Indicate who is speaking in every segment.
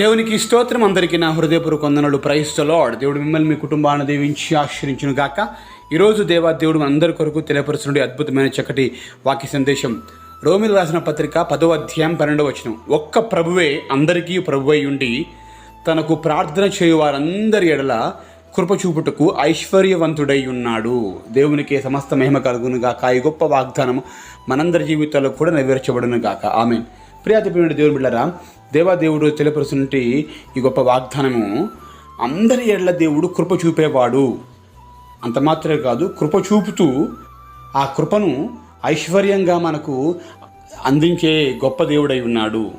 Speaker 1: దేవునికి స్తోత్రం. అందరికీ నా హృదయపూర్వక వందనలు. లార్డ్ దేవుడు మిమ్మల్ని మీ కుటుంబాన్ని దీవించి ఆశ్రయించును గాక. ఈరోజు దేవా దేవుడు అందరి కొరకు తెలియపరుచుండే అద్భుతమైన చక్కటి వాక్య సందేశం. రోమిల్ రాసిన పత్రిక పదో అధ్యాయం పన్నెండవ వచనం. ఒక్క ప్రభువే అందరికీ ప్రభువై ఉండి తనకు ప్రార్థన చేయు వారందరి ఎడల కృపచూపుటకు ఐశ్వర్యవంతుడై ఉన్నాడు. దేవునికి సమస్త మహిమ కలుగును గాక ఈ గొప్ప వాగ్దానం మనందరి జీవితాల్లో కూడా నెరవేర్చబడును గాక ఆమెన్. ప్రియాతిప్రియుడి దేవుని బిళ్ళరా దేవాదేవుడు తెలియపరుచున్నటి ఈ గొప్ప వాగ్దానము అందరి ఎడల దేవుడు కృప చూపేవాడు. అంత మాత్రమే కాదు కృప చూపుతూ ఆ కృపను ఐశ్వర్యంగా మనకు అందించే గొప్ప దేవుడై ఉన్నాడు.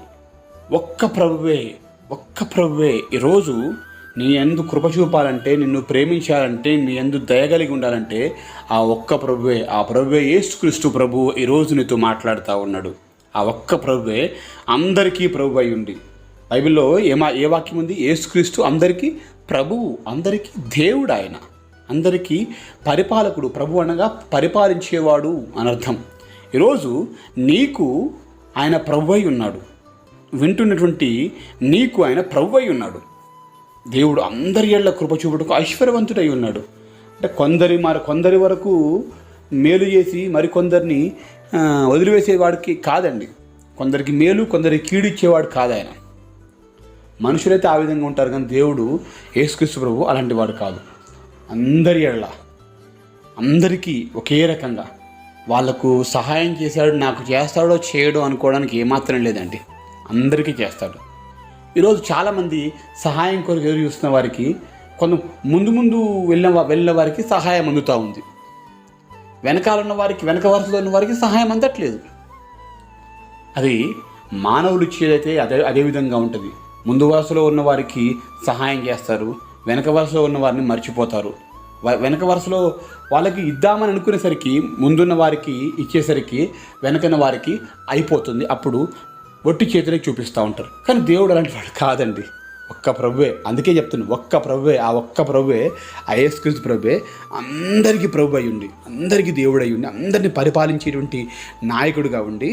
Speaker 1: ఒక్క ప్రభువే ఒక్క ప్రభువే ఈరోజు నీ ఎందు కృప చూపాలంటే నిన్ను ప్రేమించాలంటే నీ ఎందు దయగలిగి ఉండాలంటే ఆ ఒక్క ప్రభువే ఆ ప్రభువే యేసుక్రీస్తు ప్రభు ఈరోజు నీతో మాట్లాడుతూ ఉన్నాడు. ఆ ఒక్క ప్రభువే అందరికీ ప్రభు అయి ఉండి. బైబిల్లో ఏమా ఏ వాక్యం ఉంది? యేసుక్రీస్తు అందరికీ ప్రభువు అందరికీ దేవుడు ఆయన. అందరికీ పరిపాలకుడు ప్రభు అనగా పరిపాలించేవాడు అనర్థం ఈరోజు నీకు ఆయన ప్రభు అయి ఉన్నాడు. వింటున్నటువంటి నీకు ఆయన ప్రభు అయి ఉన్నాడు. దేవుడు అందరి ఏళ్ళ కృప చూపుటకు ఐశ్వర్యవంతుడై ఉన్నాడు. అంటే కొందరి మరి కొందరి వరకు మేలు చేసి మరికొందరిని వదిలివేసేవాడికి కాదండి. కొందరికి మేలు కొందరికి కీడిచ్చేవాడు కాదు ఆయన మనుషులైతే ఆ విధంగా ఉంటారు కానీ దేవుడు యేసుక్రీస్తు ప్రభు అలాంటి వాడు కాదు. అందరి ఎళ్ళ అందరికీ ఒకే రకంగా వాళ్ళకు సహాయం చేశాడు నాకు చేస్తాడో చేయడో అనుకోవడానికి ఏమాత్రం లేదండి. అందరికీ చేస్తాడు. ఈరోజు చాలామంది సహాయం కొరకు ఎదురు చూస్తున్న వారికి కొంత ముందు ముందు వెళ్ళిన వెళ్ళిన వారికి సహాయం అందుతూ ఉంది. వెనకాల ఉన్న వారికి వెనక వరుసలో ఉన్న వారికి సహాయం అందట్లేదు. అది మానవులు ఇచ్చేదైతే అదే అదే విధంగా ఉంటుంది. ముందు వరుసలో ఉన్న వారికి సహాయం చేస్తారు వెనక వరుసలో ఉన్న వారిని మర్చిపోతారు. వెనక వరుసలో వాళ్ళకి ఇద్దామని అనుకునేసరికి ముందున్న వారికి ఇచ్చేసరికి వెనకన్న వారికి అయిపోతుంది. అప్పుడు ఒట్టి చేతులకి చూపిస్తూ ఉంటారు. కానీ దేవుడు అలాంటి వాడు కాదండి. ఒక్క ప్రభువే. అందుకే చెప్తున్నాను ఒక్క ప్రభువే ఆ ఒక్క ప్రభువే ఆ యేసుక్రీస్తు ప్రభువే అందరికీ ప్రభు అయి ఉండి అందరికీ దేవుడు అయి ఉండి అందరిని పరిపాలించేటువంటి నాయకుడిగా ఉండి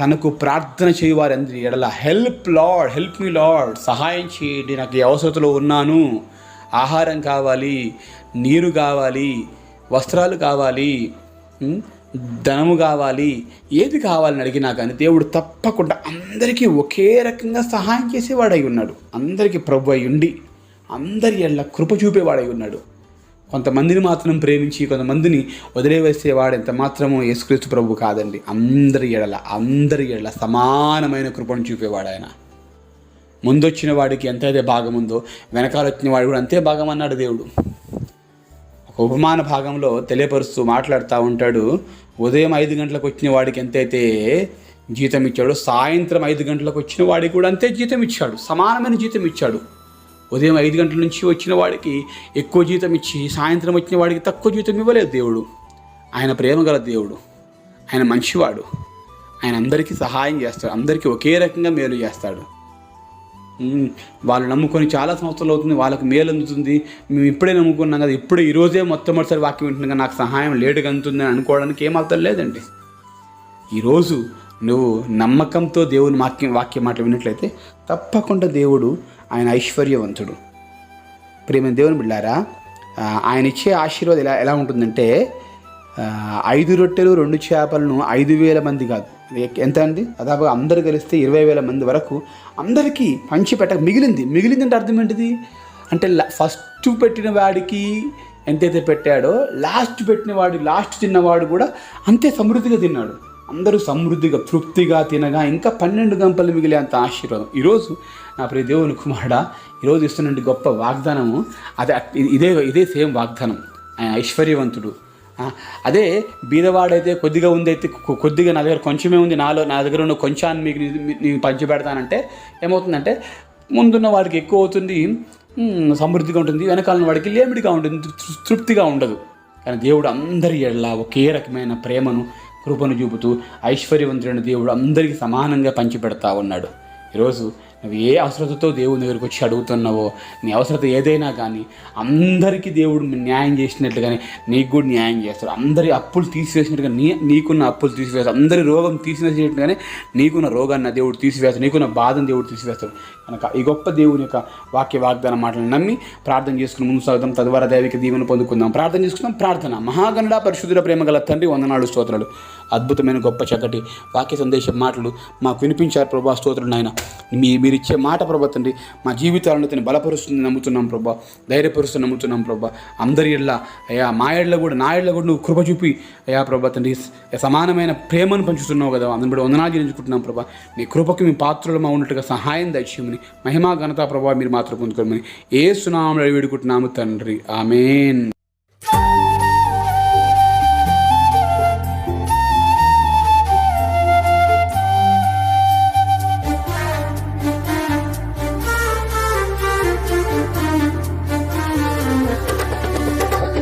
Speaker 1: తనకు ప్రార్థన చేయవారి అందరి ఎడల help lord help me lord సహాయం చేయండి నాకు ఈ అవసరతలో ఉన్నాను. ఆహారం కావాలి నీరు కావాలి వస్త్రాలు కావాలి ధనము కావాలి ఏది కావాలని అడిగినా కానీ దేవుడు తప్పకుండా అందరికీ ఒకే రకంగా సహాయం చేసేవాడై ఉన్నాడు. అందరికీ ప్రభు అయి ఉండి అందరి ఎళ్ళ కృప చూపేవాడై ఉన్నాడు. కొంతమందిని మాత్రం ప్రేమించి కొంతమందిని వదిలేవేసేవాడు ఎంత మాత్రమో యేసుక్రీస్తు ప్రభు కాదండి. అందరి ఎడల అందరి ఎడల సమానమైన కృపను చూపేవాడు ఆయన. ముందొచ్చిన వాడికి ఎంతైతే భాగం ఉందో వెనకాల వచ్చిన వాడు కూడా అంతే భాగం అన్నాడు దేవుడు. ఉపమాన భాగంలో తెలియపరుస్తూ మాట్లాడుతూ ఉంటాడు. ఉదయం ఐదు గంటలకు వచ్చిన వాడికి ఎంతైతే జీతం ఇచ్చాడు సాయంత్రం ఐదు గంటలకు వచ్చిన వాడికి కూడా అంతే జీతం ఇచ్చాడు. సమానమైన జీతం ఇచ్చాడు. ఉదయం ఐదు గంటల నుంచి వచ్చిన వాడికి ఎక్కువ జీతం ఇచ్చి సాయంత్రం వచ్చిన వాడికి తక్కువ జీతం ఇవ్వలేదు దేవుడు. ఆయన ప్రేమ గల దేవుడు. ఆయన మంచివాడు. ఆయన అందరికీ సహాయం చేస్తాడు. అందరికీ ఒకే రకంగా మేలు చేస్తాడు. వాళ్ళు నమ్ముకొని చాలా సంవత్సరాలు అవుతుంది వాళ్ళకి మేలు అందుతుంది. మేము ఇప్పుడే నమ్ముకున్నాం కదా ఇప్పుడే ఈరోజే మొట్టమొదటిసారి వాక్యం వింటున్నాం నాకు సహాయం లేటుగా అందుతుంది అని అనుకోవడానికి ఏమర్థం లేదండి. ఈరోజు నువ్వు నమ్మకంతో దేవుని వాక్యం వాక్యం మాట విన్నట్లయితే తప్పకుండా దేవుడు ఆయన ఐశ్వర్యవంతుడు. ప్రేమ దేవుని బిళ్ళారా ఆయన ఇచ్చే ఆశీర్వాదం ఎలా ఎలా ఉంటుందంటే ఐదు రొట్టెలు రెండు చేపలను ఐదు వేల మంది కాదు. ఎంత అండి? దాదాపు అందరు కలిస్తే ఇరవై వేల మంది వరకు అందరికీ పంచి పెట్టక మిగిలింది. మిగిలింది అంటే అర్థం ఏంటిది? అంటే ఫస్ట్ పెట్టిన వాడికి ఎంతైతే పెట్టాడో లాస్ట్ పెట్టిన వాడు లాస్ట్ తిన్నవాడు కూడా అంతే సమృద్ధిగా తిన్నాడు. అందరూ సమృద్ధిగా తృప్తిగా తినగా ఇంకా పన్నెండు గంపలు మిగిలే అంత ఆశీర్వాదం. ఈరోజు నా ప్రియ దేవుని కుమారుడా ఈరోజు ఇస్తున్న గొప్ప వాగ్దానము అదే ఇదే ఇదే సేమ్ వాగ్దానం. ఆయన ఐశ్వర్యవంతుడు. అదే బీదవాడైతే కొద్దిగా ఉంది అయితే కొద్దిగా నా దగ్గర కొంచెమే ఉంది నాలో నా దగ్గర ఉన్న కొంచెం మీకు నేను పంచిపెడతానంటే ఏమవుతుందంటే ముందున్న వాడికి ఎక్కువ అవుతుంది సమృద్ధిగా ఉంటుంది వెనకాలన్న వాడికి లేమిడిగా ఉంటుంది తృప్తిగా ఉండదు. కానీ దేవుడు అందరి ఎడలా ఒకే రకమైన ప్రేమను కృపను చూపుతూ ఐశ్వర్యవంతుడైన దేవుడు అందరికీ సమానంగా పంచిపెడతా ఉన్నాడు. ఈరోజు నువ్వు ఏ అవసరతతో దేవుని దగ్గరికి వచ్చి అడుగుతున్నావో నీ అవసరత ఏదైనా కానీ అందరికీ దేవుడు న్యాయం చేసినట్లుగానే నీకు కూడా న్యాయం చేస్తాడు. అందరి అప్పులు తీసివేసినట్టుగా నీ నీకున్న అప్పులు తీసివేస్తాడు. అందరి రోగం తీసివేసినట్టుగానే నీకున్న రోగాన్ని దేవుడు తీసివేస్తాడు. నీకున్న బాధను దేవుడు తీసివేస్తాడు. కనుక ఈ గొప్ప దేవుని యొక్క వాక్య వాగ్దాన మాటలను నమ్మి ప్రార్థన చేసుకుని ముందు సాగుదాం. తద్వారా దైవిక దీవెన పొందుకుందాం. ప్రార్థన చేసుకుందాం. ప్రార్థన. మహాగణుడ పరిశుద్ధుల ప్రేమ గల తండ్రి వందనాడు స్తోత్రాలు. అద్భుతమైన గొప్ప చక్కటి వాక్య సందేశం మాటలు మాకు వినిపించారు ప్రభా స్తోత్రుడు నాయన. మీ మీరిచ్చే మాట ప్రభా తండ్రి మా జీవితాలను తను బలపరుస్తుంది నమ్ముతున్నాం ప్రభా ధైర్యపరుస్తుంది నమ్ముతున్నాం ప్రభా. అందరి ఇళ్ళ అయ్యా మా ఇళ్ళ కూడా నా ఇళ్ళ కూడా నువ్వు కృప చూపి అయ్యా ప్రభా తండ్రి సమానమైన ప్రేమను పంచుతున్నావు కదా అందరి కూడా వందనాలు చెల్లించుకుంటున్నాం ప్రభా. నీ కృపకి మీ పాత్రలు ఉన్నట్టుగా సహాయం దయచేయమని మహిమా ఘనతా ప్రభావ మీరు మాత్రం పొందుకోమని ఏ సునామలు వేడుకుంటున్నాము తండ్రి. ఆమెన్.